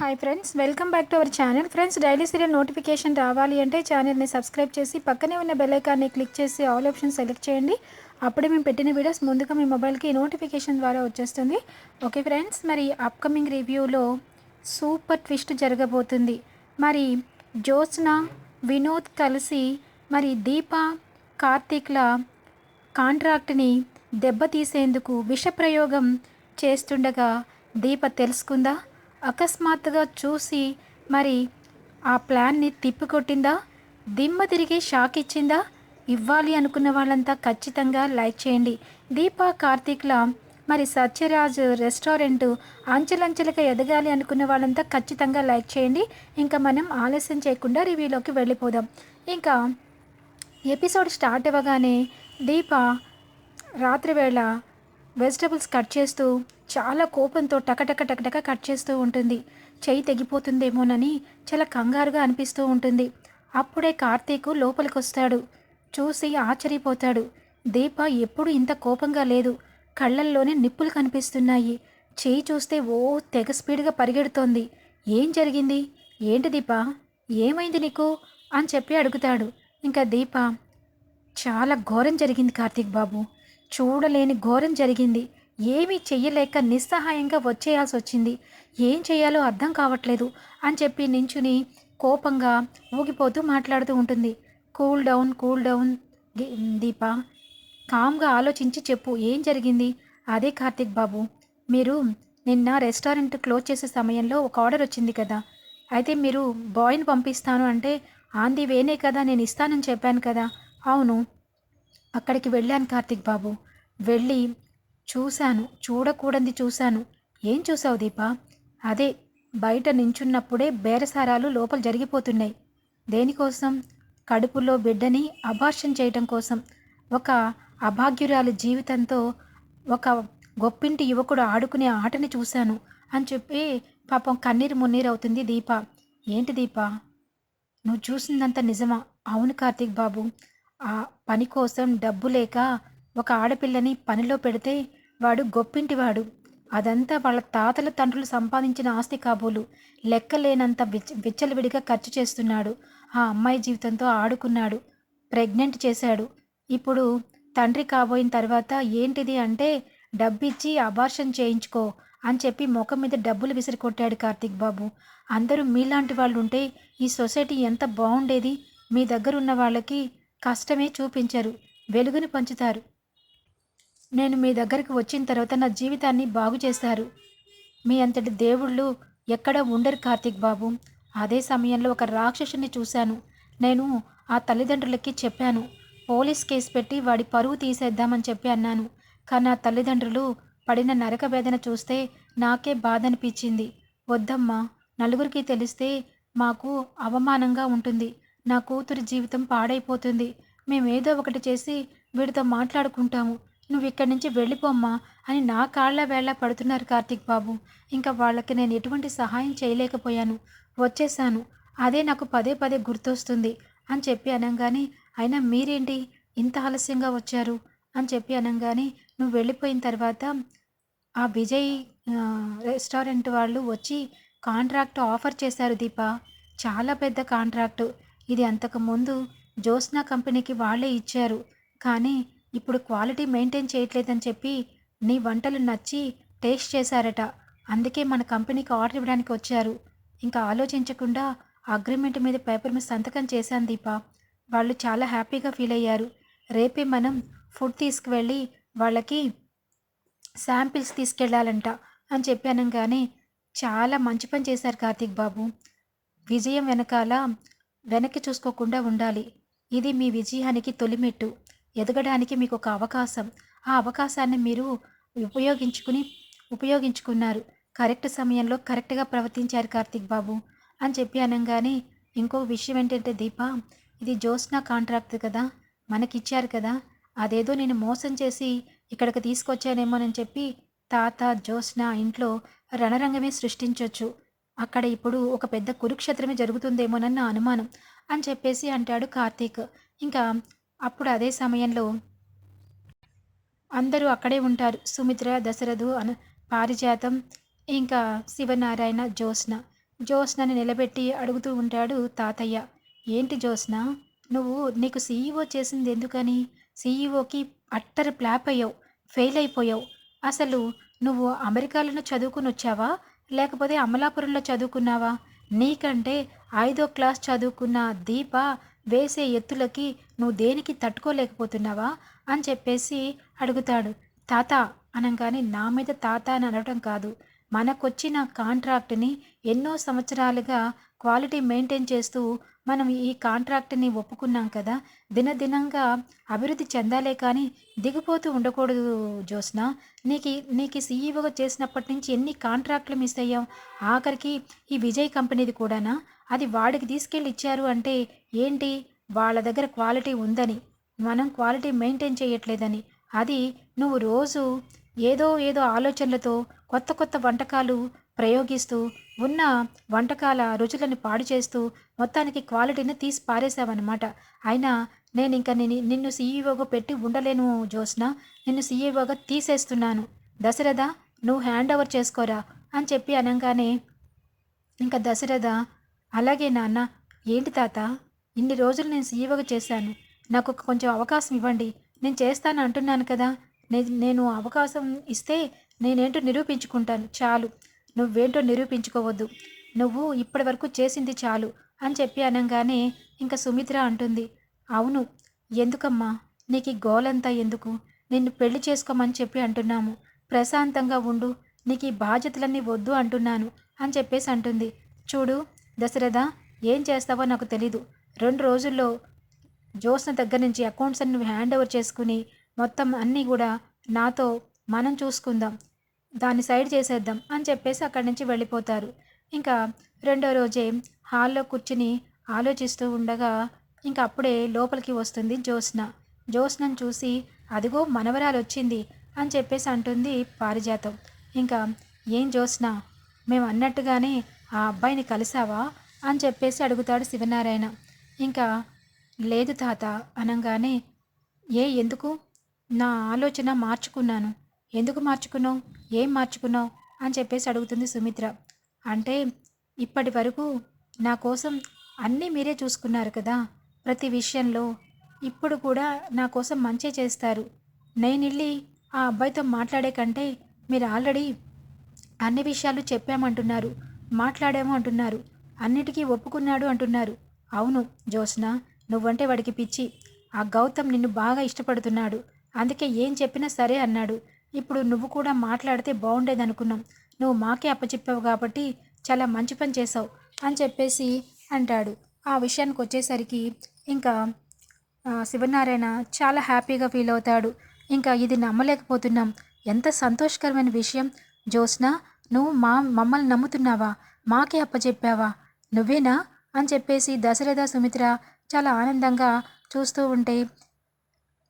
Hi friends welcome back to our channel friends daily serial notification రావాలి అంటే ఛానల్ని subscribe చేసి పక్కనే ఉన్న బెల్లైకాన్ని క్లిక్ చేసి ఆల్ ఆప్షన్ సెలెక్ట్ చేయండి. అప్పుడే మేము పెట్టిన వీడియోస్ ముందుగా మీ మొబైల్కి నోటిఫికేషన్ ద్వారా వచ్చేస్తుంది. ఓకే ఫ్రెండ్స్ మరి అప్కమింగ్ రివ్యూలో సూపర్ ట్విస్ట్ జరగబోతుంది. మరి జ్యోత్స్న వినోద్ కలిసి మరి దీప కార్తీక్ల కాంట్రాక్ట్ని దెబ్బతీసేందుకు విషప్రయోగం చేస్తుండగా దీప తెలుసుకుందా? అకస్మాత్తుగా చూసి మరి ఆ ప్లాన్ని తిప్పికొట్టిందా? దిమ్మ తిరిగి షాక్ ఇచ్చిందా? ఇవ్వాలి అనుకున్న వాళ్ళంతా ఖచ్చితంగా లైక్ చేయండి. దీపా కార్తీక్ల మరి సత్యరాజ్ రెస్టారెంట్ అంచెలంచెలుగా ఎదగాలి అనుకున్న వాళ్ళంతా ఖచ్చితంగా లైక్ చేయండి. ఇంకా మనం ఆలస్యం చేయకుండా రివ్యూలోకి వెళ్ళిపోదాం. ఇంకా ఎపిసోడ్ స్టార్ట్ అవ్వగానే దీప రాత్రివేళ వెజిటబుల్స్ కట్ చేస్తూ చాలా కోపంతో టకటక టకటక కట్ చేస్తూ ఉంటుంది. చెయ్యి తెగిపోతుందేమోనని చాలా కంగారుగా అనిపిస్తూ ఉంటుంది. అప్పుడే కార్తీక్ లోపలికొస్తాడు. చూసి ఆశ్చర్యపోతాడు. దీప ఎప్పుడు ఇంత కోపంగా లేదు. కళ్ళల్లోనే నిప్పులు కనిపిస్తున్నాయి. చేయి చూస్తే ఓ తెగ స్పీడ్గా పరిగెడుతోంది. ఏం జరిగింది? ఏంటి దీప? ఏమైంది నీకు? అని చెప్పి అడుగుతాడు. ఇంకా దీప చాలా ఘోరం జరిగింది కార్తీక్ బాబు. చూడలేని ఘోరం జరిగింది. ఏమీ చెయ్యలేక నిస్సహాయంగా వచ్చేయాల్సి వచ్చింది. ఏం చేయాలో అర్థం కావట్లేదు అని చెప్పి నించుని కోపంగా ఊగిపోతూ మాట్లాడుతూ ఉంటుంది. Cool down cool down Deepa. కామ్గా ఆలోచించి చెప్పు ఏం జరిగింది? అదే కార్తిక్ బాబు మీరు నిన్న రెస్టారెంట్ క్లోజ్ చేసే సమయంలో ఒక ఆర్డర్ వచ్చింది కదా. అయితే మీరు బాయ్ని పంపిస్తాను అంటే ఆన్ ది వేనే కదా నేను ఇస్తానని చెప్పాను కదా. అవును అక్కడికి వెళ్ళాను కార్తిక్ బాబు. వెళ్ళి చూశాను చూడకూడనిది చూశాను. ఏం చూసావు దీప? అదే బయట నించున్నప్పుడే బేరసారాలు లోపల జరిగిపోతున్నాయి. దేనికోసం? కడుపులో బిడ్డని అభాషం చేయటం కోసం. ఒక అభాగ్యురాలి జీవితంతో ఒక గొప్పింటి యువకుడు ఆడుకునే ఆటని చూశాను అని చెప్పి పాపం కన్నీరు మున్నీరు అవుతుంది దీప. ఏంటి దీప? నువ్వు చూసిందంత నిజమా? అవును కార్తీక్ బాబు. ఆ పని కోసం డబ్బు లేక ఒక ఆడపిల్లని పనిలో పెడితే వాడు గొప్పింటివాడు. అదంతా వాళ్ళ తాతల తండ్రులు సంపాదించిన ఆస్తి కాబోలు. లెక్కలేనంత విచ్చ విచ్చలవిడిగా ఖర్చు చేస్తున్నాడు. ఆ అమ్మాయి జీవితంతో ఆడుకున్నాడు. ప్రెగ్నెంట్ చేశాడు. ఇప్పుడు తండ్రి కాబోయిన తర్వాత ఏంటిది అంటే డబ్బిచ్చి అబార్షన్ చేయించుకో అని చెప్పి ముఖం మీద డబ్బులు విసిరి కొట్టాడు కార్తీక్ బాబు. అందరూ మీలాంటి వాళ్ళు ఉంటే ఈ సొసైటీ ఎంత బాగుండేది మీ దగ్గరున్న వాళ్ళకి కష్టమే చూపించరు. వెలుగుని పంచుతారు. నేను మీ దగ్గరికి వచ్చిన తర్వాత నా జీవితాన్ని బాగు చేశారు మీ అంతటి దేవుళ్ళు ఎక్కడ ఉండరు కార్తీక్ బాబు. అదే సమయంలో ఒక రాక్షసుని చూశాను. నేను ఆ తల్లిదండ్రులకి చెప్పాను. పోలీస్ కేసు పెట్టి వాడి పరువు తీసేద్దామని చెప్పి అన్నాను. కానీ ఆ తల్లిదండ్రులు పడిన నరక వేదన చూస్తే నాకే బాధ అనిపించింది వద్దమ్మా నలుగురికి తెలిస్తే మాకు అవమానంగా ఉంటుంది. నా కూతురి జీవితం పాడైపోతుంది. మేమేదో ఒకటి చేసి వీడితో మాట్లాడుకుంటాము. నువ్వు ఇక్కడి నుంచి వెళ్ళిపోమ్మా అని నా కాళ్ళ వేళ పడుతున్నారు కార్తీక్ బాబు. ఇంకా వాళ్ళకి నేను ఎటువంటి సహాయం చేయలేకపోయాను. వచ్చేసాను అదే నాకు పదే పదే గుర్తొస్తుంది అని చెప్పి అనగానే అయినా మీరేంటి? ఇంత ఆలస్యంగా వచ్చారు? అని చెప్పి అనగానే నువ్వు వెళ్ళిపోయిన తర్వాత ఆ విజయ్ రెస్టారెంట్ వాళ్ళు వచ్చి కాంట్రాక్ట్ ఆఫర్ చేశారు దీప. చాలా పెద్ద కాంట్రాక్టు. ఇది అంతకుముందు జోస్నా కంపెనీకి వాళ్ళే ఇచ్చారు. కానీ ఇప్పుడు క్వాలిటీ మెయింటైన్ చేయట్లేదని చెప్పి నీ వంటలు నచ్చి టేస్ట్ చేశారట. అందుకే మన కంపెనీకి ఆర్డర్ ఇవ్వడానికి వచ్చారు. ఇంకా ఆలోచించకుండా అగ్రిమెంట్ మీద పేపర్ మీద సంతకం చేశాను దీప. వాళ్ళు చాలా హ్యాపీగా ఫీల్ అయ్యారు. రేపే మనం ఫుడ్ తీసుకువెళ్ళి వాళ్ళకి శాంపిల్స్ తీసుకెళ్ళాలంట అని చెప్పాను కానీ చాలా మంచి పని చేశారు కార్తీక్ బాబు. విజయం వెనకాల వెనక్కి చూసుకోకుండా ఉండాలి. ఇది మీ విజయానికి తొలిమెట్టు. ఎదగడానికి మీకు ఒక అవకాశం. ఆ అవకాశాన్ని మీరు ఉపయోగించుకుని ఉపయోగించుకున్నారు. కరెక్ట్ సమయంలో కరెక్ట్గా ప్రవర్తించారు కార్తీక్ బాబు అని చెప్పి అనగానే ఇంకో విషయం ఏంటంటే దీప ఇది జోస్నా కాంట్రాక్ట్ కదా మనకిచ్చారు కదా అదేదో నేను మోసం చేసి ఇక్కడికి తీసుకొచ్చానేమోనని చెప్పి తాత జోస్నా ఇంట్లో రణరంగమే సృష్టించవచ్చు అక్కడ ఇప్పుడు ఒక పెద్ద కురుక్షేత్రమే జరుగుతుందేమోనన్న నా అనుమానం అని చెప్పేసి అంటాడు కార్తీక్. ఇంకా అప్పుడు అదే సమయంలో అందరూ అక్కడే ఉంటారు. సుమిత్ర దశరథు అన పారిజాతం ఇంకా శివనారాయణ జ్యోత్స్న. జ్యోత్స్నని నిలబెట్టి అడుగుతూ ఉంటాడు తాతయ్య. ఏంటి జ్యోత్స్న? నువ్వు నీకు సీఈఓ చేసింది ఎందుకని? సీఈఓకి అట్టర్ ప్లాప్ అయ్యావు ఫెయిల్ అయిపోయావు. అసలు నువ్వు అమెరికాలోనే చదువుకుని వచ్చావా? లేకపోతే అమలాపురంలో చదువుకున్నావా? నీకంటే ఐదో క్లాస్ చదువుకున్న దీప వేసే ఎత్తులకి నువ్వు దేనికి తట్టుకోలేకపోతున్నావా? అని చెప్పేసి అడుగుతాడు. తాత అనగానే నా మీద తాత అని అనడం కాదు. మనకొచ్చిన కాంట్రాక్ట్ని ఎన్నో సంవత్సరాలుగా క్వాలిటీ మెయింటైన్ చేస్తూ మనం ఈ కాంట్రాక్ట్ని ఒప్పుకున్నాం కదా దినదినంగా అభివృద్ధి చెందాలే కానీ దిగిపోతూ ఉండకూడదు జ్యోత్స్న. నీకు నీకు సీఈఓగా చేసినప్పటి నుంచి ఎన్ని కాంట్రాక్ట్లు మిస్ అయ్యాం ఆఖరికి ఈ విజయ్ కంపెనీది కూడానా? అది వాడికి తీసుకెళ్ళి ఇచ్చారు అంటే ఏంటి? వాళ్ళ దగ్గర క్వాలిటీ ఉందని మనం క్వాలిటీ మెయింటైన్ చేయట్లేదని. అది నువ్వు రోజు ఏదో ఏదో ఆలోచనలతో కొత్త కొత్త వంటకాలు ప్రయోగిస్తూ ఉన్న వంటకాల రుచులను పాడు చేస్తూ మొత్తానికి క్వాలిటీని తీసి పారేసావన్నమాట అయినా నేను ఇంకా నేను నిన్ను సీఈఓగా పెట్టి ఉండలేను జోస్న నిన్ను సీఈఓగా తీసేస్తున్నాను. దశరథ నువ్వు హ్యాండ్ ఓవర్ చేసుకోరా అని చెప్పి అనగానే ఇంకా దశరథ అలాగే నాన్న. ఏంటి తాత? ఇన్ని రోజులు నేను సీఈఓగా చేశాను. నాకు ఒక కొంచెం అవకాశం ఇవ్వండి. నేను చేస్తాను అంటున్నాను కదా. నేను అవకాశం ఇస్తే నేనేంటో నిరూపించుకుంటాను. చాలు. నువ్వేంటో నిరూపించుకోవద్దు. నువ్వు ఇప్పటి వరకు చేసింది చాలు అని చెప్పి అనగానే ఇంకా సుమిత్ర అంటుంది. అవును. ఎందుకమ్మా? నీకు గోలంతా ఎందుకు? నిన్ను పెళ్ళి చేసుకోమని చెప్పి అంటున్నాము. ప్రశాంతంగా ఉండు. నీకు ఈ బాధ్యతలన్నీ వద్దు అంటున్నాను అని చెప్పేసి అంటుంది. చూడు దశరథ ఏం చేస్తావో నాకు తెలీదు. రెండు రోజుల్లో జోస్న దగ్గర నుంచి అకౌంట్స్ అన్ని హ్యాండ్ ఓవర్ చేసుకుని మొత్తం అన్నీ కూడా నాతో మనం చూసుకుందాం. దాన్ని సైడ్ చేసేద్దాం అని చెప్పేసి అక్కడి నుంచి వెళ్ళిపోతారు. ఇంకా రెండో రోజే హాల్లో కూర్చుని ఆలోచిస్తూ ఉండగా ఇంకా అప్పుడే లోపలికి వస్తుంది జ్యోత్స్న. జ్యోత్స్నను చూసి అదిగో మనవరాలు వచ్చింది అని చెప్పేసి అంటుంది పారిజాతం. ఇంకా ఏం జ్యోత్స్న మేము అన్నట్టుగానే ఆ అబ్బాయిని కలిసావా? అని చెప్పేసి అడుగుతాడు శివనారాయణ. ఇంకా లేదు తాత అనగానే ఏ ఎందుకు? నా ఆలోచన మార్చుకున్నాను. ఎందుకు మార్చుకున్నావు? ఏం మార్చుకున్నావు? అని చెప్పేసి అడుగుతుంది సుమిత్ర. అంటే ఇప్పటి వరకు నా కోసం అన్నీ మీరే చూసుకున్నారు కదా? ప్రతి విషయంలో ఇప్పుడు కూడా నా కోసం మంచి చేస్తారు. నేను వెళ్ళి ఆ అబ్బాయితో మాట్లాడే కంటే మీరు ఆల్రెడీ అన్ని విషయాలు చెప్పామంటున్నారు మాట్లాడాము అంటున్నారు అన్నిటికీ ఒప్పుకున్నాడు అంటున్నారు. అవును జ్యోత్స్న నువ్వంటే వాడికి పిచ్చి. ఆ గౌతమ్ నిన్ను బాగా ఇష్టపడుతున్నాడు. అందుకే ఏం చెప్పినా సరే అన్నాడు. ఇప్పుడు నువ్వు కూడా మాట్లాడితే బాగుండేది అనుకున్నాం నువ్వు మాకే అప్పచెప్పావు కాబట్టి చాలా మంచి పని చేసావు అని చెప్పేసి అంటాడు. ఆ విషయానికి వచ్చేసరికి ఇంకా శివనారాయణ చాలా హ్యాపీగా ఫీల్ అవుతాడు. ఇంకా ఇది నమ్మలేకపోతున్నాం. ఎంత సంతోషకరమైన విషయం. జ్యోత్స్న నువ్వు మా మమ్మల్ని నమ్ముతున్నావా? మాకే అప్పచెప్పావా? నువ్వేనా? అని చెప్పేసి దశరథ సుమిత్ర చాలా ఆనందంగా చూస్తూ ఉంటే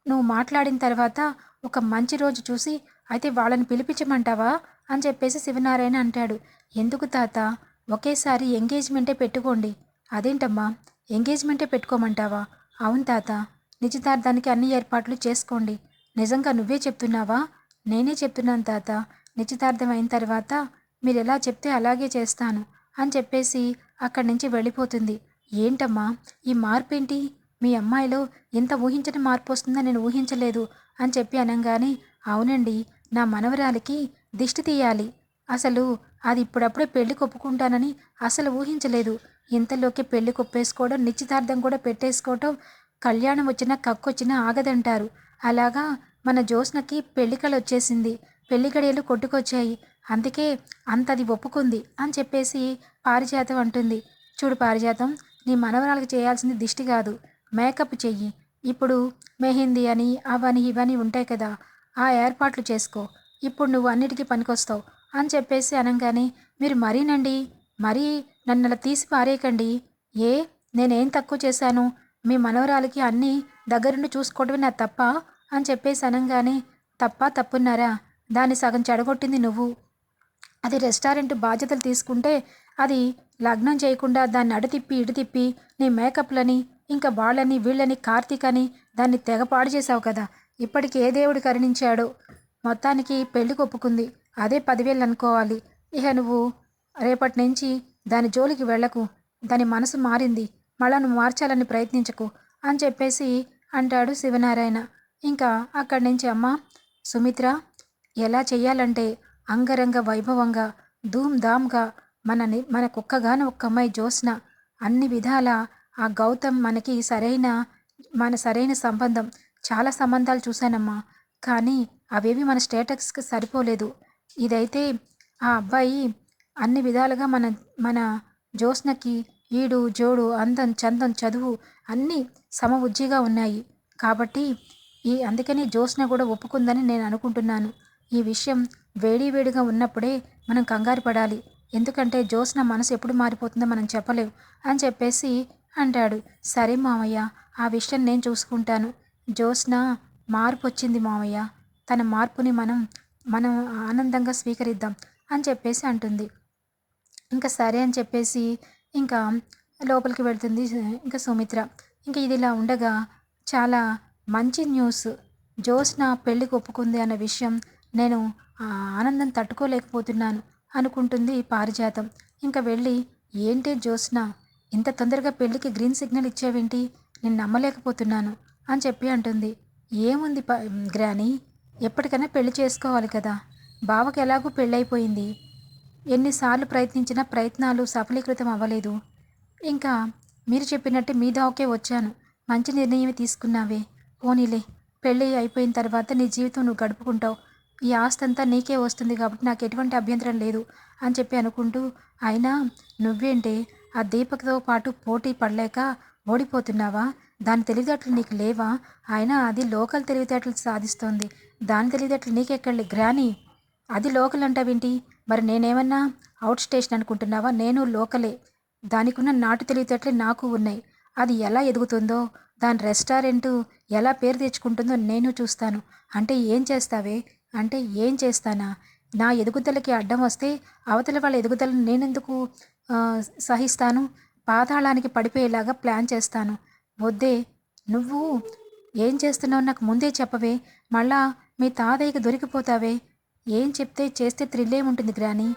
నువ్వు మాట్లాడిన తర్వాత ఒక మంచి రోజు చూసి అయితే వాళ్ళని పిలిపించమంటావా? అని చెప్పేసి శివనారాయణ అంటాడు. ఎందుకు తాత? ఒకేసారి ఎంగేజ్మెంటే పెట్టుకోండి. అదేంటమ్మా? ఎంగేజ్మెంటే పెట్టుకోమంటావా? అవును తాత. నిశ్చితార్థానికి అన్ని ఏర్పాట్లు చేసుకోండి. నిజంగా నువ్వే చెప్తున్నావా? నేనే చెప్తున్నాను తాత. నిశ్చితార్థం అయిన తర్వాత మీరు ఎలా చెప్తే అలాగే చేస్తాను అని చెప్పేసి అక్కడి నుంచి వెళ్ళిపోతుంది. ఏంటమ్మా? ఈ మార్పేంటి? మీ అమ్మాయిలో ఎంత ఊహించని మార్పు వస్తుందో నేను ఊహించలేదు అని చెప్పి అనగానే అవునండి నా మనవరాలికి దిష్టి తీయాలి. అసలు అది ఇప్పుడప్పుడే పెళ్ళి కొప్పుకుంటానని అసలు ఊహించలేదు. ఇంతలోకి పెళ్ళి కొప్పేసుకోవడం నిశ్చితార్థం కూడా పెట్టేసుకోవటం కళ్యాణం వచ్చినా కక్కొచ్చినా ఆగదంటారు. అలాగా మన జ్యోత్స్నకి పెళ్ళికలు వచ్చేసింది. పెళ్ళి గడియలు కొట్టుకొచ్చాయి. అందుకే అంతది ఒప్పుకుంది అని చెప్పేసి పారిజాతం అంటుంది. చూడు పారిజాతం నీ మనవరాలకు చేయాల్సింది దిష్టి కాదు. మేకప్ చెయ్యి. ఇప్పుడు మెహందీ అని అవని ఇవని ఉంటాయి కదా ఆ ఏర్పాట్లు చేసుకో. ఇప్పుడు నువ్వు అన్నిటికీ పనికొస్తావు అని చెప్పేసి అనగానే మీరు మరీనండి మరీ నన్ను అలా తీసి పారేయకండి. ఏ నేనేం తక్కువ చేశాను? మీ మనవరాలకి అన్నీ దగ్గరుండి చూసుకోవడమే నా తప్ప అని చెప్పేసి అనగానే తప్ప తప్పున్నారా? దాన్ని సగం చెడగొట్టింది నువ్వు. అది రెస్టారెంట్ బాధ్యతలు తీసుకుంటే అది లగ్నం చేయకుండా దాన్ని అడు తిప్పి ఇటు తిప్పి నీ మేకప్లని ఇంకా వాళ్ళని వీళ్ళని కార్తీక్ అని దాన్ని తెగ పాడు కదా. ఇప్పటికి ఏ దేవుడు కరుణించాడో? మొత్తానికి పెళ్ళి ఒప్పుకుంది అదే పదివేలు అనుకోవాలి. ఇక నువ్వు రేపటి నుంచి దాని జోలికి వెళ్ళకు. దాని మనసు మారింది. మళ్ళా నువ్వు మార్చాలని ప్రయత్నించకు అని చెప్పేసి అంటాడు శివనారాయణ. ఇంకా అక్కడి నుంచి అమ్మ సుమిత్ర ఎలా చెయ్యాలంటే అంగరంగ వైభవంగా ధూమ్ ధామ్గా మనని మన కుక్కగాన ఒక్క అమ్మాయి జోస్న అన్ని విధాల ఆ గౌతమ్ మనకి సరైన మన సరైన సంబంధం. చాలా సంబంధాలు చూశానమ్మా. కానీ అవేవి మన స్టేటస్కి సరిపోలేదు. ఇదైతే ఆ అబ్బాయి అన్ని విధాలుగా మన మన జ్యోత్స్నకి ఈడు జోడు అందం చందం చదువు అన్నీ సమబుజ్జిగా ఉన్నాయి. కాబట్టి ఈ అందుకని జ్యోత్స్న కూడా ఒప్పుకుందని నేను అనుకుంటున్నాను. ఈ విషయం వేడి వేడిగా ఉన్నప్పుడే మనం కంగారు పడాలి. ఎందుకంటే జ్యోత్స్న మనసు ఎప్పుడు మారిపోతుందో మనం చెప్పలేం అని చెప్పేసి అంటాడు. సరే మామయ్య ఆ విషయం నేను చూసుకుంటాను. జ్యోత్స్న మార్పు వచ్చింది మామయ్య. తన మార్పుని మనం మనం ఆనందంగా స్వీకరిద్దాం అని చెప్పేసి అంటుంది. ఇంకా సరే అని చెప్పేసి ఇంకా లోపలికి వెళ్తుంది ఇంకా సుమిత్ర. ఇంకా ఇది ఇలా ఉండగా చాలా మంచి న్యూస్. జ్యోత్స్న పెళ్ళికి ఒప్పుకుంది అన్న విషయం నేను ఆనందం తట్టుకోలేకపోతున్నాను అనుకుంటుంది పారిజాతం. ఇంకా వెళ్ళి ఏంటి జ్యోత్స్న? ఇంత తొందరగా పెళ్ళికి గ్రీన్ సిగ్నల్ ఇచ్చావేంటి? నేను నమ్మలేకపోతున్నాను అని చెప్పి అంటుంది. ఏముంది ప గ్రాని? ఎప్పటికైనా పెళ్ళి చేసుకోవాలి కదా. బావకి ఎలాగూ పెళ్ళైపోయింది. ఎన్నిసార్లు ప్రయత్నించినా ప్రయత్నాలు సఫలీకృతం అవ్వలేదు. ఇంకా మీరు చెప్పినట్టు మీ దావకే వచ్చాను. మంచి నిర్ణయం తీసుకున్నావే. పోనీలే పెళ్ళి అయిపోయిన తర్వాత నీ జీవితం నువ్వు గడుపుకుంటావు. ఈ ఆస్తి అంతా నీకే వస్తుంది కాబట్టి నాకు ఎటువంటి అభ్యంతరం లేదు అని చెప్పి అనుకుంటూ అయినా నువ్వేంటే ఆ దీపక్తో పాటు పోటీ పడలేక ఓడిపోతున్నావా? దాని తెలివితేటలు నీకు లేవా? అయినా అది లోకల్ తెలివితేటలు సాధిస్తోంది. దాని తెలివితేటలు నీకెక్కడి గ్రాని? అది లోకల్ అంటావేంటి మరి నేనేమన్నా అవుట్ స్టేషన్ అనుకుంటున్నావా? నేను లోకలే. దానికున్న నాటు తెలివితేటలే నాకు ఉన్నాయి. అది ఎలా ఎదుగుతుందో దాని రెస్టారెంట్ ఎలా పేరు తెచ్చుకుంటుందో నేను చూస్తాను. అంటే ఏం చేస్తావే? అంటే ఏం చేస్తానా? నా ఎదుగుదలకి అడ్డం వస్తే అవతల వాళ్ళ ఎదుగుదలను నేనెందుకు సహిస్తాను. పాతాళానికి పడిపోయేలాగా ప్లాన్ చేస్తాను. వద్దే నువ్వు ఏం చేస్తున్నావు నాకు ముందే చెప్పవే. మళ్ళా మీ తాతయ్యకి దొరికిపోతావే. ఏం చెప్తే చేస్తే థ్రిల్లే ఉంటుంది గ్రాని.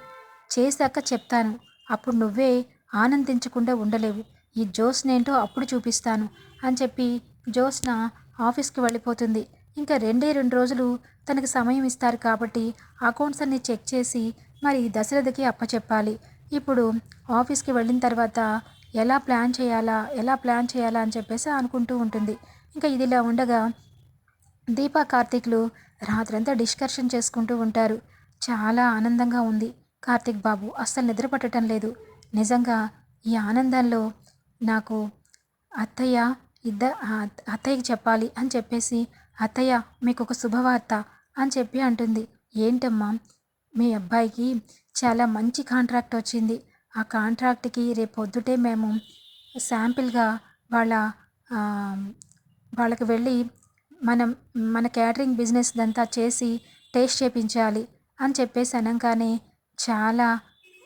చేశాక చెప్తాను. అప్పుడు నువ్వే ఆనందించకుండా ఉండలేవు. ఈ జోస్నేంటో అప్పుడు చూపిస్తాను అని చెప్పి జోస్న ఆఫీస్కి వెళ్ళిపోతుంది. ఇంకా రెండే రెండు రోజులు తనకి సమయం ఇస్తారు కాబట్టి అకౌంట్స్ అన్ని చెక్ చేసి మరి దశరథకి అప్పచెప్పాలి. ఇప్పుడు ఆఫీస్కి వెళ్ళిన తర్వాత ఎలా ప్లాన్ చేయాలా ఎలా ప్లాన్ చేయాలా అని చెప్పేసి అనుకుంటూ ఉంటుంది. ఇంకా ఇదిలా ఉండగా దీపా కార్తీక్లు రాత్రంతా డిస్కషన్ చేసుకుంటూ ఉంటారు. చాలా ఆనందంగా ఉంది. కార్తీక్ బాబు అస్సలు నిద్ర పట్టడం లేదు. నిజంగా ఈ ఆనందంలో నాకు అత్తయ్య ఇద్ద అత్తయ్యకి చెప్పాలి అని చెప్పేసి అత్తయ్య మీకు ఒక శుభవార్త అని చెప్పి అంటుంది. ఏంటమ్మా మీ అబ్బాయికి చాలా మంచి కాంట్రాక్ట్ వచ్చింది. ఆ కాంట్రాక్ట్కి రేపు పొద్దుటే మేము శాంపిల్గా వాళ్ళ వాళ్ళకి వెళ్ళి మనం మన క్యాటరింగ్ బిజినెస్ దంతా చేసి టేస్ట్ చేపించాలి అని చెప్పేసి అనగానే చాలా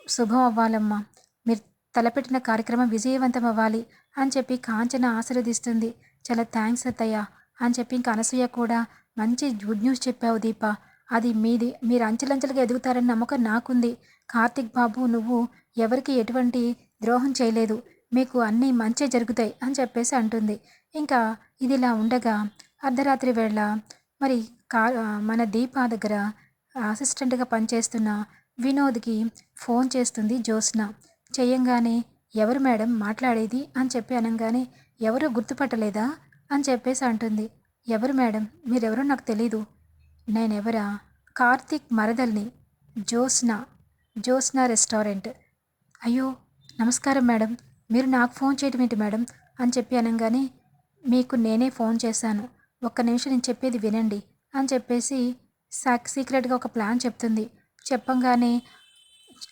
శుభం అవ్వాలమ్మా. మీరు తలపెట్టిన కార్యక్రమం విజయవంతం అవ్వాలి అని చెప్పి కాంచన ఆశీర్వదిస్తుంది. చాలా థ్యాంక్స్ అత్తయ్య అని చెప్పి ఇంకా అనసూయ కూడా మంచి గుడ్ న్యూస్ చెప్పావు దీప. అది మీది. మీరు అంచెలంచెలుగా ఎదుగుతారని నమ్మకం నాకుంది. కార్తిక్ బాబు నువ్వు ఎవరికి ఎటువంటి ద్రోహం చేయలేదు. మీకు అన్నీ మంచి జరుగుతాయి అని చెప్పేసి అంటుంది. ఇంకా ఇదిలా ఉండగా అర్ధరాత్రి వేళ మరి కా మన దీప దగ్గర అసిస్టెంట్గా పనిచేస్తున్న వినోద్కి ఫోన్ చేస్తుంది జ్యోత్స్న. చేయంగానే ఎవరు మేడం మాట్లాడేది అని చెప్పి అనగానే ఎవరో గుర్తుపట్టలేదా అని చెప్పేసి అంటుంది. ఎవరు మేడం? మీరెవరో నాకు తెలీదు. నేనెవరా? కార్తీక్ మరదల్ని. జ్యోత్స్న జ్యోత్స్న రెస్టారెంట్. అయ్యో నమస్కారం మేడం. మీరు నాకు ఫోన్ చేయడం ఏంటి మేడం? అని చెప్పి అనగానే మీకు నేనే ఫోన్ చేశాను. ఒక్క నిమిషం నేను చెప్పేది వినండి అని చెప్పేసి సాక్ సీక్రెట్గా ఒక ప్లాన్ చెప్తుంది. చెప్పంగానే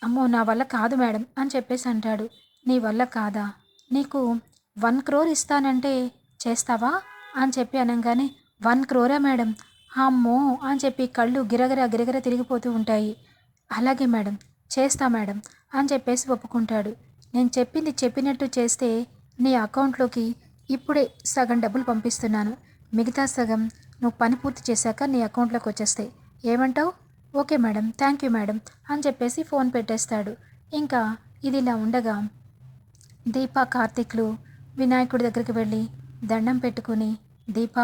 అమ్మో నా వల్ల కాదు మేడం అని చెప్పేసి అంటాడు. నీ వల్ల కాదా? నీకు వన్ క్రోర్ ఇస్తానంటే చేస్తావా? అని చెప్పి అనగానే వన్ క్రోరా మేడం? అమ్మో అని చెప్పి కళ్ళు గిరగిర గిరగిర తిరిగిపోతూ ఉంటాయి. అలాగే మేడం చేస్తా మేడం అని చెప్పేసి ఒప్పుకుంటాడు. నేను చెప్పింది చెప్పినట్టు చేస్తే నీ అకౌంట్లోకి ఇప్పుడే సగం డబ్బులు పంపిస్తున్నాను. మిగతా సగం నువ్వు పని పూర్తి చేశాక నీ అకౌంట్లోకి వచ్చేస్తాయి. ఏమంటావు? Okay madam thank you madam అని చెప్పేసి ఫోన్ పెట్టేస్తాడు. ఇంకా ఇది ఇలా ఉండగా దీప కార్తిక్లు వినాయకుడి దగ్గరికి వెళ్ళి దండం పెట్టుకుని దీప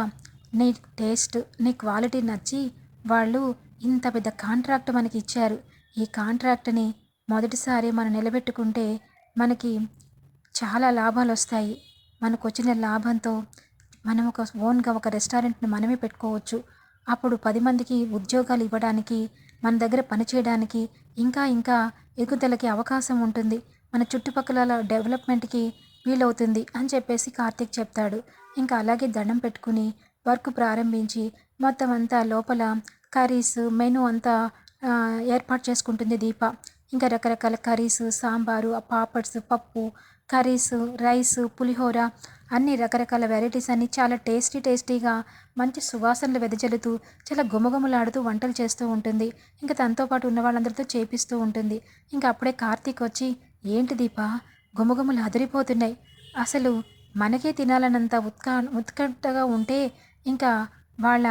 నీ టేస్ట్ నీ క్వాలిటీ నచ్చి వాళ్ళు ఇంత పెద్ద కాంట్రాక్ట్ మనకి ఇచ్చారు. ఈ కాంట్రాక్ట్ని మొదటిసారి మనం నిలబెట్టుకుంటే మనకి చాలా లాభాలు వస్తాయి. మనకు వచ్చిన లాభంతో మనం ఒక ఓన్గా ఒక రెస్టారెంట్ని మనమే పెట్టుకోవచ్చు. అప్పుడు పది మందికి ఉద్యోగాలు ఇవ్వడానికి మన దగ్గర పనిచేయడానికి ఇంకా ఇంకా ఎదుగుదలకి అవకాశం ఉంటుంది. మన చుట్టుపక్కల డెవలప్మెంట్కి వీలవుతుంది అని చెప్పేసి కార్తీక్ చెప్తాడు. ఇంకా అలాగే దండం పెట్టుకుని వర్క్ ప్రారంభించి మొత్తం అంతా లోపల కర్రీస్ మెనూ అంతా ఏర్పాటు చేసుకుంటుంది దీప. ఇంకా రకరకాల కర్రీస్ సాంబారు పాపడ్స్ పప్పు కర్రీస్ రైస్ పులిహోర అన్ని రకరకాల వెరైటీస్ అన్ని చాలా టేస్టీ టేస్టీగా మంచి సువాసనలు వెదజల్లుతూ చాలా గుమగుమలాడుతూ వంటలు చేస్తూ ఉంటుంది. ఇంకా తనతో పాటు ఉన్న వాళ్ళందరితో చేపిస్తూ ఉంటుంది. ఇంకా అప్పుడే కార్తీక్ వచ్చి ఏంటి దీప? గుమగుమలు అదిరిపోతున్నాయి. అసలు మనకే తినాలన్నంత ఉత్కా ఉత్కంఠగా ఉంటే ఇంకా వాళ్ళ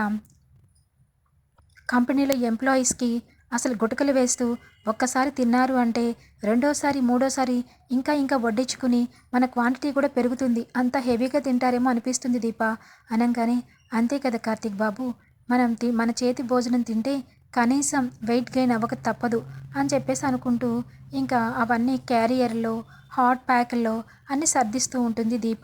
కంపెనీలో ఎంప్లాయీస్కి అసలు గుటకలు వేస్తూ ఒక్కసారి తిన్నారు అంటే రెండోసారి మూడోసారి ఇంకా ఇంకా వడ్డించుకుని మన క్వాంటిటీ కూడా పెరుగుతుంది. అంత హెవీగా తింటారేమో అనిపిస్తుంది దీప అనగానే. అంతే కదా కార్తీక్ బాబు. మనం తి మన చేతి భోజనం తింటే కనీసం వెయిట్ గెయిన్ అవ్వక తప్పదు అని చెప్పేసి అనుకుంటూ ఇంకా అవన్నీ క్యారియర్లో హాట్ ప్యాక్లో అన్నీ సర్దిస్తూ ఉంటుంది దీప.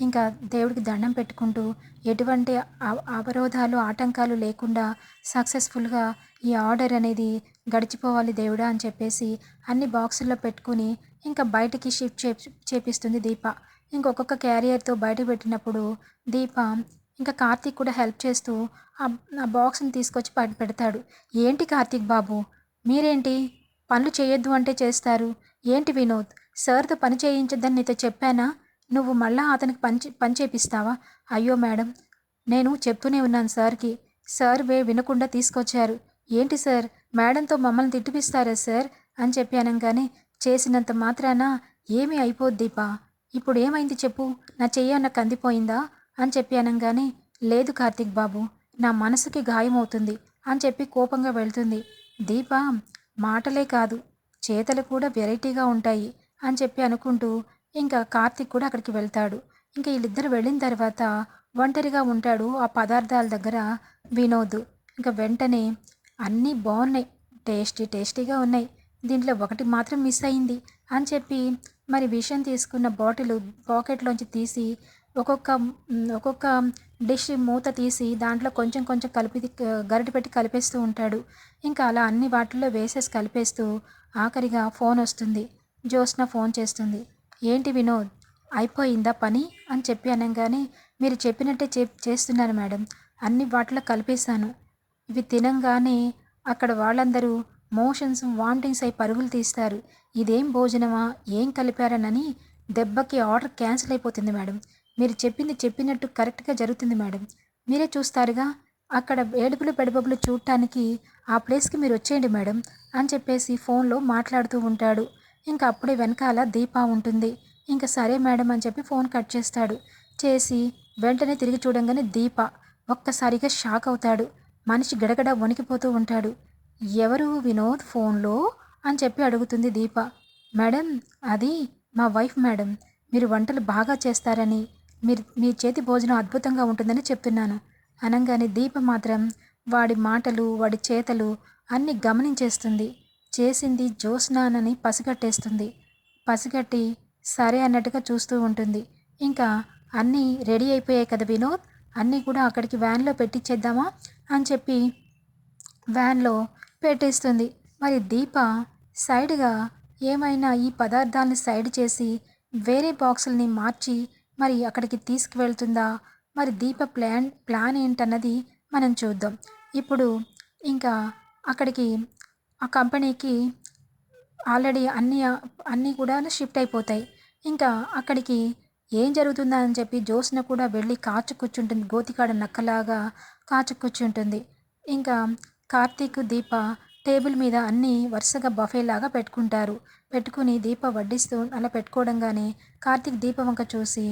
ఇంకా దేవుడికి దండం పెట్టుకుంటూ ఎటువంటి అవ- అవరోధాలు ఆటంకాలు లేకుండా సక్సెస్ఫుల్గా ఈ ఆర్డర్ అనేది గడిచిపోవాలి దేవుడా అని చెప్పేసి అన్ని బాక్సుల్లో పెట్టుకుని ఇంకా బయటికి షిఫ్ట్ చే చేపిస్తుంది దీప. ఇంకొక క్యారియర్తో బయట పెట్టినప్పుడు దీప ఇంకా కార్తీక్ కూడా హెల్ప్ చేస్తూ ఆ ఆ బాక్స్ని తీసుకొచ్చి బయట పెడతాడు. ఏంటి కార్తీక్ బాబు? మీరేంటి? పనులు చేయొద్దు అంటే చేస్తారు. ఏంటి వినోద్? సార్తో పని చేయించొద్దని నీతో చెప్పానా? నువ్వు మళ్ళా అతనికి పని పని చేపిస్తావా? అయ్యో మేడం నేను చెప్తూనే ఉన్నాను సార్కి. సార్ వే వినకుండా తీసుకొచ్చారు. ఏంటి సార్? మేడంతో మమ్మల్ని తిట్టిపిస్తారా సార్? అని చెప్పి అనగానే చేసినంత మాత్రాన ఏమీ అయిపోద్దీపా ఇప్పుడు ఏమైంది చెప్పు? నా చెయ్యన్న కందిపోయిందా? అని చెప్పి అనగానే లేదు కార్తీక్ బాబు నా మనసుకి గాయమవుతుంది అని చెప్పి కోపంగా వెళ్తుంది. దీప మాటలే కాదు చేతలు కూడా వెరైటీగా ఉంటాయి అని చెప్పి అనుకుంటూ ఇంకా కార్తీక్ కూడా అక్కడికి వెళ్తాడు. ఇంకా వీళ్ళిద్దరు వెళ్ళిన తర్వాత ఒంటరిగా ఉంటాడు ఆ పదార్థాల దగ్గర వినోద్. ఇంకా వెంటనే అన్నీ బాగున్నాయి. టేస్టీ టేస్టీగా ఉన్నాయి. దీంట్లో ఒకటి మాత్రం మిస్ అయింది అని చెప్పి మరి విషయం తీసుకున్న బాటిల్ పాకెట్లోంచి తీసి ఒక్కొక్క ఒక్కొక్క డిష్ మూత తీసి దాంట్లో కొంచెం కొంచెం కలిపి గరిటె పెట్టి కలిపేస్తూ ఉంటాడు. ఇంకా అలా అన్ని వాటిల్లో వేసేసి కలిపేస్తూ ఆఖరిగా ఫోన్ వస్తుంది. జ్యోత్స్న ఫోన్ చేస్తుంది. ఏంటి వినోద్? అయిపోయిందా పని? అని చెప్పి అనగానే మీరు చెప్పినట్టే చే చేస్తున్నాను మేడం. అన్ని వాటిలో కలిపేశాను. ఇవి తినంగానే అక్కడ వాళ్ళందరూ మోషన్స్ వామిటింగ్స్ అయి పరుగులు తీస్తారు. ఇదేం భోజనమా? ఏం కలిపారనని దెబ్బకి ఆర్డర్ క్యాన్సిల్ అయిపోతుంది మేడం. మీరు చెప్పింది చెప్పినట్టు కరెక్ట్గా జరుగుతుంది మేడం. మీరే చూస్తారుగా? అక్కడ ఏడుపులు పెడబబులు చూడటానికి ఆ ప్లేస్కి మీరు వచ్చేయండి మేడం అని చెప్పేసి ఫోన్లో మాట్లాడుతూ ఉంటాడు. ఇంకా అప్పుడే వెనకాల దీప ఉంటుంది. ఇంకా సరే మేడం అని చెప్పి ఫోన్ కట్ చేస్తాడు. చేసి వెంటనే తిరిగి చూడంగానే దీప ఒక్కసారిగా షాక్ అవుతాడు. మనిషి గడగడ వణికిపోతూ ఉంటాడు. ఎవరు వినోద్ ఫోన్లో అని చెప్పి అడుగుతుంది దీప. మేడం అది మా వైఫ్ మేడం. మీరు వంటలు బాగా చేస్తారని. మీరు మీ చేతి భోజనం అద్భుతంగా ఉంటుందని చెప్తున్నాను. అనగానే దీప మాత్రం వాడి మాటలు వాడి చేతలు అన్నీ గమనించేస్తుంది. చేసింది జ్యోత్స్నానని పసిగట్టేస్తుంది. పసిగట్టి సరే అన్నట్టుగా చూస్తూ ఉంటుంది. ఇంకా అన్నీ రెడీ అయిపోయాయి కదా వినోద్? అన్నీ కూడా అక్కడికి వ్యాన్లో పెట్టించేద్దామా అని చెప్పి వ్యాన్లో పెట్టేస్తుంది. మరి దీప సైడ్గా ఏమైనా ఈ పదార్థాలని సైడ్ చేసి వేరే బాక్సుల్ని మార్చి మరి అక్కడికి తీసుకువెళ్తుందా? మరి దీప ప్లాన్ ప్లాన్ ఏంటన్నది మనం చూద్దాం. ఇప్పుడు ఇంకా అక్కడికి ఆ కంపెనీకి ఆల్రెడీ అన్నీ అన్నీ కూడా షిఫ్ట్ అయిపోతాయి. ఇంకా అక్కడికి ఏం జరుగుతుందా అని చెప్పి జోస్న కూడా వెళ్ళి కాచు కూర్చుంటుంది. గోతికాడ నక్కలాగా కాచు కూర్చుంటుంది. ఇంకా కార్తీక్ దీప టేబుల్ మీద అన్నీ వరుసగా బఫేలాగా పెట్టుకుంటారు. పెట్టుకుని దీప వడ్డిస్తూ అలా పెట్టుకోవడంగానే కార్తీక్ దీప వంక చూసి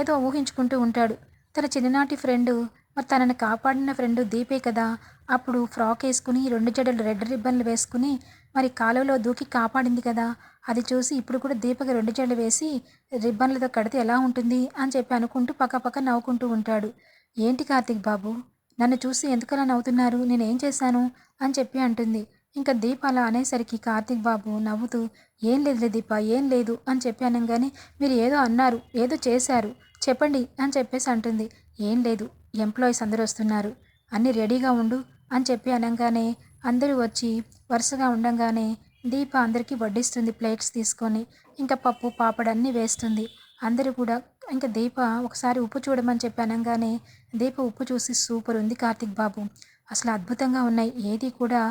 ఏదో ఊహించుకుంటూ ఉంటాడు. తన చిన్ననాటి ఫ్రెండు మరి తనని కాపాడిన ఫ్రెండ్ దీపే కదా అప్పుడు ఫ్రాక్ వేసుకుని రెండు జడలు రెడ్ రిబ్బన్లు వేసుకుని మరి కాలువలో దూకి కాపాడింది కదా. అది చూసి ఇప్పుడు కూడా దీపకి రెండు జడలు వేసి రిబ్బన్లతో కడితే ఎలా ఉంటుంది అని చెప్పి అనుకుంటూ పక్కపక్క నవ్వుకుంటూ ఉంటాడు. ఏంటి కార్తిక్ బాబు నన్ను చూసి ఎందుకలా నవ్వుతున్నారు? నేనేం చేశాను? అని చెప్పి అంటుంది. ఇంకా దీప అలా అనేసరికి కార్తిక్ బాబు నవ్వుతూ ఏం లేదులే దీప ఏం లేదు అని చెప్పి అనగానే మీరు ఏదో అన్నారు ఏదో చేశారు చెప్పండి అని చెప్పేసి అంటుంది. ఏం లేదు ఎంప్లాయీస్ అందరూ వస్తున్నారు. అన్నీ రెడీగా ఉండు అని చెప్పి అనగానే అందరూ వచ్చి వరుసగా ఉండంగానే దీప అందరికీ వడ్డిస్తుంది ప్లేట్స్ తీసుకొని. ఇంకా పప్పు పాపడన్నీ వేస్తుంది. అందరూ కూడా ఇంకా దీప ఒకసారి ఉప్పు చూడమని చెప్పి అనగానే దీప ఉప్పు చూసి సూపర్ ఉంది కార్తిక్ బాబు. అసలు అద్భుతంగా ఉన్నాయి. ఏది కూడా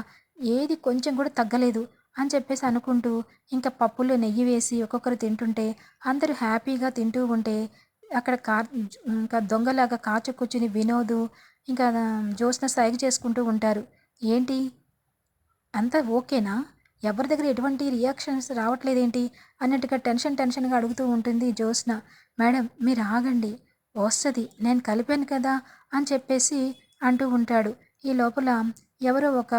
ఏది కొంచెం కూడా తగ్గలేదు అని చెప్పేసి అనుకుంటూ ఇంకా పప్పులో నెయ్యి వేసి ఒక్కొక్కరు తింటుంటే అందరూ హ్యాపీగా తింటూ ఉంటే అక్కడ కా ఇంకా దొంగలాగా కాచు కూర్చుని వినోదు ఇంకా జ్యోత్స్న సైగ చేసుకుంటూ ఉంటారు. ఏంటి? అంతా ఓకేనా? ఎవరి దగ్గర ఎటువంటి రియాక్షన్స్ రావట్లేదేంటి? అన్నట్టుగా టెన్షన్ టెన్షన్గా అడుగుతూ ఉంటుంది జ్యోత్స్న. మేడం మీరు ఆగండి. వస్తుంది. నేను కలిపాను కదా అని చెప్పేసి అంటూ ఉంటాడు. ఈ లోపల ఎవరో ఒక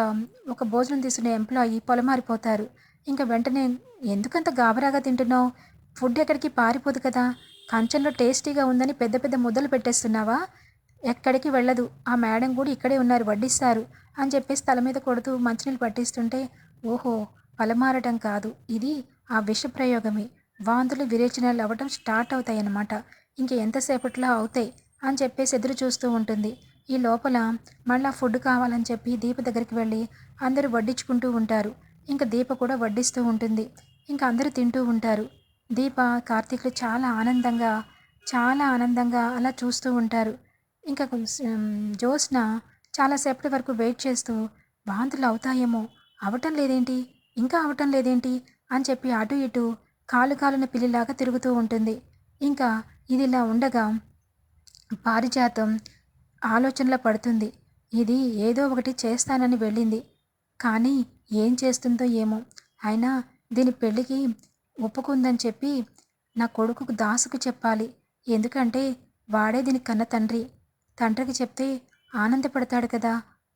ఒక భోజనం తీసుకునే ఎంప్లాయీ పొలమారిపోతారు. ఇంకా వెంటనే ఎందుకంత గాబరాగా తింటున్నావు? ఫుడ్ ఎక్కడికి పారిపోదు కదా. కంచంలో టేస్టీగా ఉందని పెద్ద పెద్ద ముద్దలు పెట్టేస్తున్నావా? ఎక్కడికి వెళ్ళదు. ఆ మేడం కూడా ఇక్కడే ఉన్నారు వడ్డిస్తారు అని చెప్పేసి తల మీద కొడుతూ మంచినీళ్ళు పట్టిస్తుంటే ఓహో పలమారటం కాదు. ఇది ఆ విషప్రయోగమే. వాంతులు విరేచనాలు అవ్వటం స్టార్ట్ అవుతాయి అన్నమాట ఇంక ఎంతసేపట్లో అవుతాయి అని చెప్పేసి ఎదురు చూస్తూ ఉంటుంది. ఈ లోపల మళ్ళా ఫుడ్ కావాలని చెప్పి దీప దగ్గరికి వెళ్ళి అందరూ వడ్డించుకుంటూ ఉంటారు. ఇంకా దీప కూడా వడ్డిస్తూ ఉంటుంది. ఇంకా అందరూ తింటూ ఉంటారు. దీప కార్తీక్లు చాలా ఆనందంగా చాలా ఆనందంగా అలా చూస్తూ ఉంటారు. ఇంకా జ్యోత్స్న చాలాసేపటి వరకు వెయిట్ చేస్తూ వాంతులు అవుతాయేమో అవటం లేదేంటి? ఇంకా అవటం లేదేంటి? అని చెప్పి అటు ఇటు కాలు కాలున పిల్లిలాగా తిరుగుతూ ఉంటుంది. ఇంకా ఇది ఇలా ఉండగా పారిజాతం ఆలోచనలో పడుతుంది. ఇది ఏదో ఒకటి చేస్తానని వెళ్ళింది. కానీ ఏం చేస్తుందో ఏమో. అయినా దీని పెళ్ళికి ఒప్పుకుందని చెప్పి నా కొడుకుకు దాసుకు చెప్పాలి. ఎందుకంటే వాడే దీని కన్న తండ్రి. తండ్రికి చెప్తే ఆనందపడతాడు కదా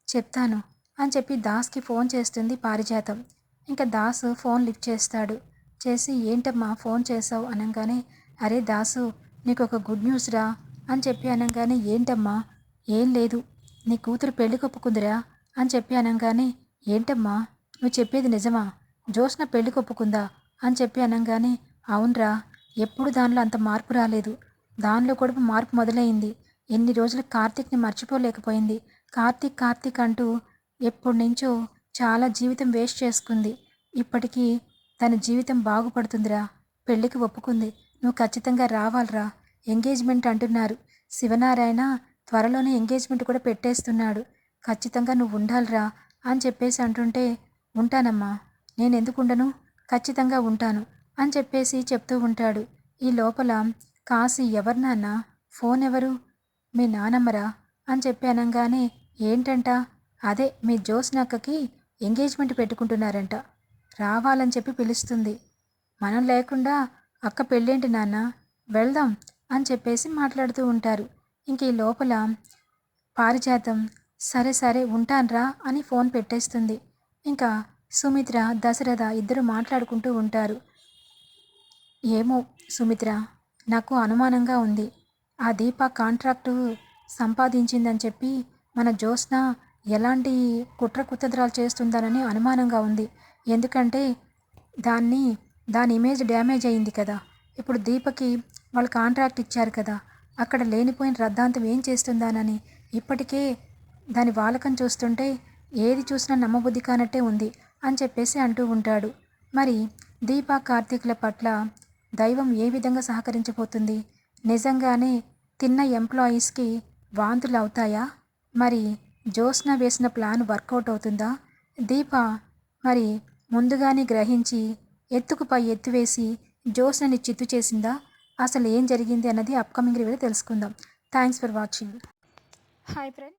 చెప్తాను అని చెప్పి దాస్కి ఫోన్ చేస్తుంది పారిజాతం. ఇంకా దాసు ఫోన్ లిఫ్ట్ చేస్తాడు. చేసి ఏంటమ్మా ఫోన్ చేసావు అనగానే అరే దాసు నీకు ఒక గుడ్ న్యూస్ రా అని చెప్పి అనగానే ఏంటమ్మా ఏం లేదు నీ కూతురు పెళ్ళి కొప్పుకుందిరా అని చెప్పి అనగానే ఏంటమ్మా నువ్వు చెప్పేది నిజమా? జోష్న పెళ్ళి కొప్పుకుందా? అని చెప్పి అనగానే అవునరా ఎప్పుడు దానిలో అంత మార్పు రాలేదు. దానిలో కూడా మార్పు మొదలైంది. ఎన్ని రోజులు కార్తీక్ని మర్చిపోలేకపోయింది. కార్తీక్ కార్తీక్ అంటూ ఎప్పటి నుంచో చాలా జీవితం వేస్ట్ చేసుకుంది. ఇప్పటికీ తన జీవితం బాగుపడుతుందిరా. పెళ్ళికి ఒప్పుకుంది. నువ్వు ఖచ్చితంగా రావాలిరా. ఎంగేజ్మెంట్ అంటున్నారు. శివనారాయణ త్వరలోనే ఎంగేజ్మెంట్ కూడా పెట్టేస్తున్నాడు. ఖచ్చితంగా నువ్వు ఉండాలిరా అని చెప్పేసి అంటుంటే ఉంటానమ్మా. నేను ఎందుకు ఉండను? ఖచ్చితంగా ఉంటాను అని చెప్పేసి చెప్తూ ఉంటాడు. ఈ లోపల కాశీ ఎవరు నాన్న? ఫోన్ ఎవరు? మీ నానమ్మరా? అని చెప్పి అనగానే ఏంటంట? అదే మీ జోస్నక్కకి ఎంగేజ్మెంట్ పెట్టుకుంటున్నారంట. రావాలని చెప్పి పిలుస్తుంది. మనం లేకుండా అక్క పెళ్ళేంటి నాన్న? వెళ్దాం అని చెప్పేసి మాట్లాడుతూ ఉంటారు. ఇంక ఈ లోపల పారిజాతం. సరే సరే ఉంటాన్రా అని ఫోన్ పెట్టేస్తుంది. ఇంకా సుమిత్ర దశరథ ఇద్దరు మాట్లాడుకుంటూ ఉంటారు. ఏమో సుమిత్ర నాకు అనుమానంగా ఉంది. ఆ దీప కాంట్రాక్టు సంపాదించిందని చెప్పి మన జ్యోత్స్న ఎలాంటి కుట్ర కుతంత్రాలు చేస్తుందనని అనుమానంగా ఉంది. ఎందుకంటే దాన్ని దాని ఇమేజ్ డ్యామేజ్ అయింది కదా. ఇప్పుడు దీపకి వాళ్ళు కాంట్రాక్ట్ ఇచ్చారు కదా. అక్కడ లేనిపోయిన రద్దాంతం ఏం చేస్తుందానని ఇప్పటికే దాని వాలకం చూస్తుంటే ఏది చూసినా నమ్మబుద్ధి కానట్టే ఉంది అని చెప్పేసి అంటూ ఉంటాడు. మరి దీప కార్తీకుల పట్ల దైవం ఏ విధంగా సహకరించబోతుంది? నిజంగానే తిన్న ఎంప్లాయీస్కి వాంతులు అవుతాయా మరి జ్యోత్స్న వేసిన ప్లాన్ వర్కౌట్ అవుతుందా? దీప మరి ముందుగానే గ్రహించి ఎత్తుకుపై ఎత్తు వేసి జ్యోత్స్నని చిత్తు చేసిందా? అసలు ఏం జరిగింది అన్నది అప్కమింగ్ రివ్యూలో తెలుసుకుందాం. Thanks for watching. Hi friend.